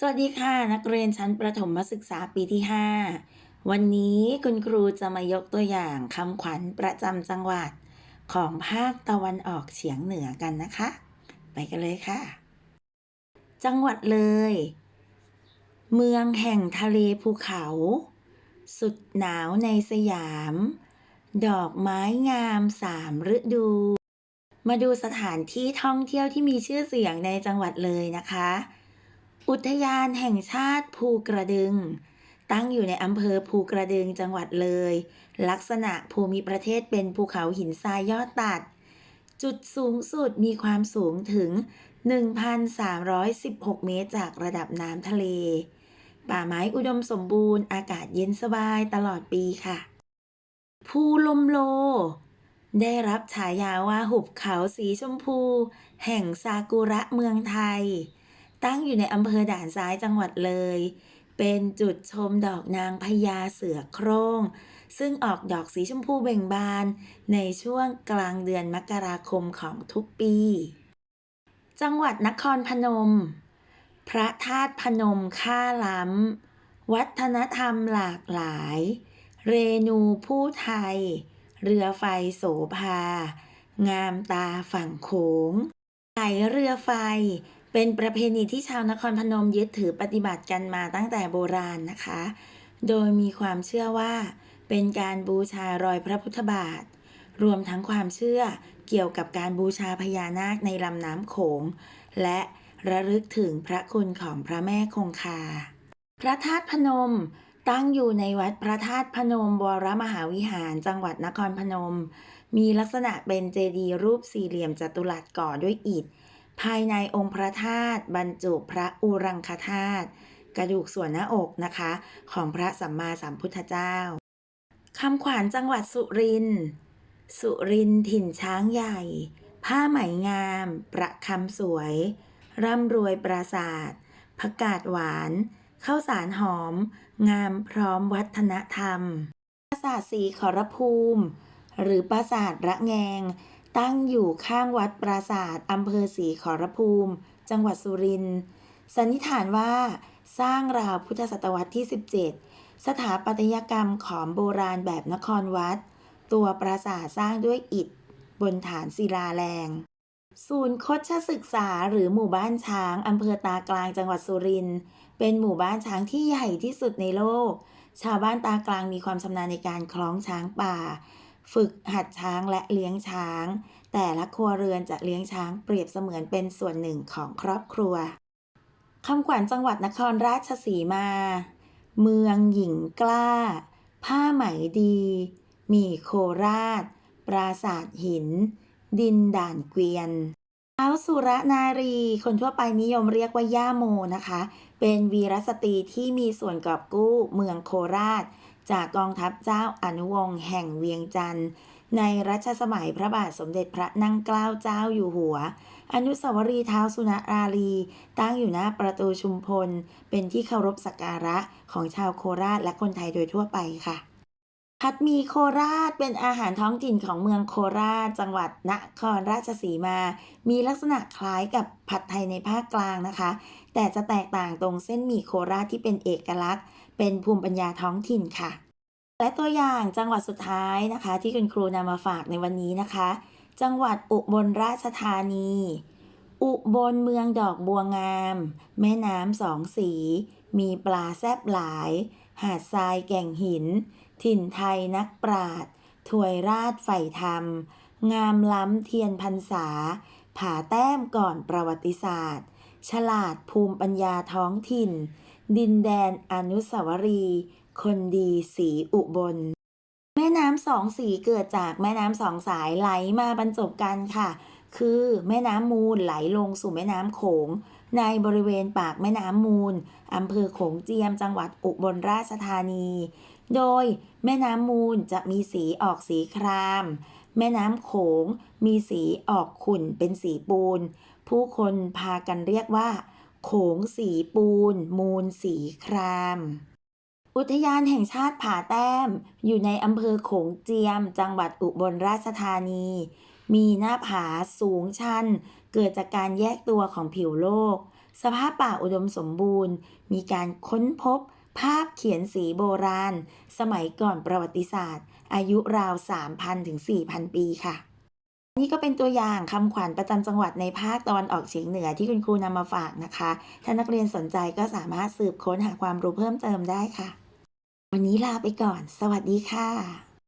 สวัสดีค่ะ นักเรียนชั้นประถมศึกษาปีที่ 5 วันนี้คุณครูจะมายกตัวอย่างคำขวัญประจำจังหวัดของภาคตะวันออกเฉียงเหนือกันนะคะ ไปกันเลยค่ะ จังหวัดเลย เมืองแห่งทะเลภูเขา สุดหนาวในสยาม ดอกไม้งามสามฤดู มาดูสถานที่ท่องเที่ยวที่มีชื่อเสียงในจังหวัดเลยนะคะ อุทยานแห่งชาติภูกระดึง ตั้งอยู่ในอำเภอภูกระดึงจังหวัดเลย ลักษณะภูมิประเทศเป็นภูเขาหินทรายยอดตัด จุดสูงสุดมีความสูงถึง 1,316 เมตรจากระดับน้ำทะเล ป่าไม้อุดมสมบูรณ์อากาศเย็นสบายตลอดปีค่ะ ภูลมโล ได้รับฉายาว่าหุบเขาสีชมพู แห่งซากุระเมืองไทย ตั้งอยู่ในอำเภอด่านซ้ายจังหวัดเลย เป็นจุดชมดอกนางพญาเสือโคร่ง ซึ่งออกดอกสีชมพูเบ่งบาน ในช่วงกลางเดือนมกราคมของทุกปี จังหวัดนครพนม พระธาตุพนมค่าล้ำ วัฒนธรรมหลากหลาย เรนูผู้ไทย เรือไฟโสภา งามตาฝั่งโขงไหลเรือไฟ เป็นประเพณีที่ชาวนครพนมยึดถือปฏิบัติกันมาตั้งแต่โบราณนะคะ โดยมีความเชื่อว่า เป็นการบูชารอยพระพุทธบาท รวมทั้งความเชื่อเกี่ยวกับการบูชาพญานาคในลำน้ำโขง และระลึกถึงพระคุณของพระแม่คงคา พระธาตุพนมตั้งอยู่ในวัดพระธาตุพนมวรมหาวิหารจังหวัดนครพนม มีลักษณะเป็นเจดีย์รูปสี่เหลี่ยมจัตุรัสก่อด้วยอิฐ ภายในองค์พระธาตุบรรจุพระอุรังคธาตุกระดูกส่วนหน้าอกนะคะ ของพระสัมมาสัมพุทธเจ้าคำขวัญจังหวัดสุรินทร์สุรินทร์ถิ่นช้างใหญ่ ผ้าไหมงาม ประคำสวย ร่ำรวยปราศาสตร์ผักกาดหวานข้าวสารหอม งามพร้อมวัฒนธรรม ปราสาทสีขอรภูมิ หรือปราสาทระแงง ตั้งอยู่ข้างวัดปราสาทอำเภอศรีขอรภูมิ จังหวัดสุรินทร์สันนิษฐานว่าสร้างราวพุทธศตวรรษที่ 17 สถาปัตยกรรมของโบราณแบบนครวัด ตัวปราสาทสร้างด้วยอิฐ บนฐานศิลาแรง ศูนย์คดศึกษาหรือหมู่บ้านช้างอำเภอตากลางจังหวัดสุรินทร์เป็นหมู่บ้านช้างที่ใหญ่ที่สุดในโลก ชาวบ้านตากลางมีความชำนาญในการคล้องช้างป่า ฝึกหัดช้างและเลี้ยงช้าง แต่ละครัวเรือนจะเลี้ยงช้างเปรียบเสมือนเป็นส่วนหนึ่งของครอบครัวคำขวัญจังหวัดนครราชสีมา เมืองหญิงกล้า ผ้าไหมดี มีโคราช ปราสาทหิน ดินด่านเกวียนท้าวสุรนารี คนทั่วไปนิยมเรียกว่าย่าโมนะคะ เป็นวีรสตรีที่มีส่วนกอบกู้เมืองโคราช จากกองทัพเจ้าอนุวงศ์แห่งเวียงจันทร์ ในรัชสมัยพระบาทสมเด็จพระนั่งเกล้าเจ้าอยู่หัว อนุสาวรีย์เท้าวสุนรารี ตั้งอยู่หน้าประตูชุมพล เป็นที่เคารพสักการะของชาวโคราชและคนไทยโดยทั่วไปค่ะผัดหมี่โคราชเป็นอาหารท้องถิ่นของเมืองโคราช จังหวัดนครราชสีมา มีลักษณะคล้ายกับผัดไทยในภาคกลางนะคะ แต่จะแตกต่างตรงเส้นหมี่โคราชที่เป็นเอกลักษณ์ เป็นภูมิปัญญาท้องถิ่นค่ะ และตัวอย่างจังหวัดสุดท้ายนะคะ ที่คุณครูนำมาฝากในวันนี้นะคะ จังหวัดอุบลราชธานี อุบลเมืองดอกบัวงาม แม่น้ำสองสี มีปลาแซบหลาย หาดทรายแก่งหิน ถิ่นไทยนักปราดถวยราชใฝ่ธรรม งามล้ำเทียนพรรษา ผาแต้มก่อนประวัติศาสตร์ ฉลาดภูมิปัญญาท้องถิ่น ดินแดนอนุสาวรีย์คนดีสีอุบล แม่น้ำสองสีเกิดจากแม่น้ำสองสายไหลมาบรรจบกันค่ะ คือแม่น้ำมูลไหลลงสู่แม่น้ำโขง ในบริเวณปากแม่น้ำมูลอำเภอโขงเจียมจังหวัดอุบลราชธานี โดยแม่น้ำมูลจะมีสีออกสีคราม แม่น้ำโขงมีสีออกขุ่นเป็นสีปูน ผู้คนพากันเรียกว่า โขงสีปูน มูลสีคราม อุทยานแห่งชาติผาแต้ม อยู่ในอำเภอโขงเจียม จังหวัดอุบลราชธานี มีหน้าผาสูงชัน เกิดจากการแยกตัวของผิวโลก สภาพป่าอุดมสมบูรณ์ มีการค้นพบภาพเขียนสีโบราณ สมัยก่อนประวัติศาสตร์ อายุราว 3,000 ถึง 4,000 ปีค่ะ นี่ก็เป็นตัวอย่างคำขวัญประจำจังหวัดในภาคตะวันออกเฉียงเหนือที่คุณครูนำมาฝากนะคะ ถ้านักเรียนสนใจก็สามารถสืบค้นหาความรู้เพิ่มเติมได้ค่ะ วันนี้ลาไปก่อน สวัสดีค่ะ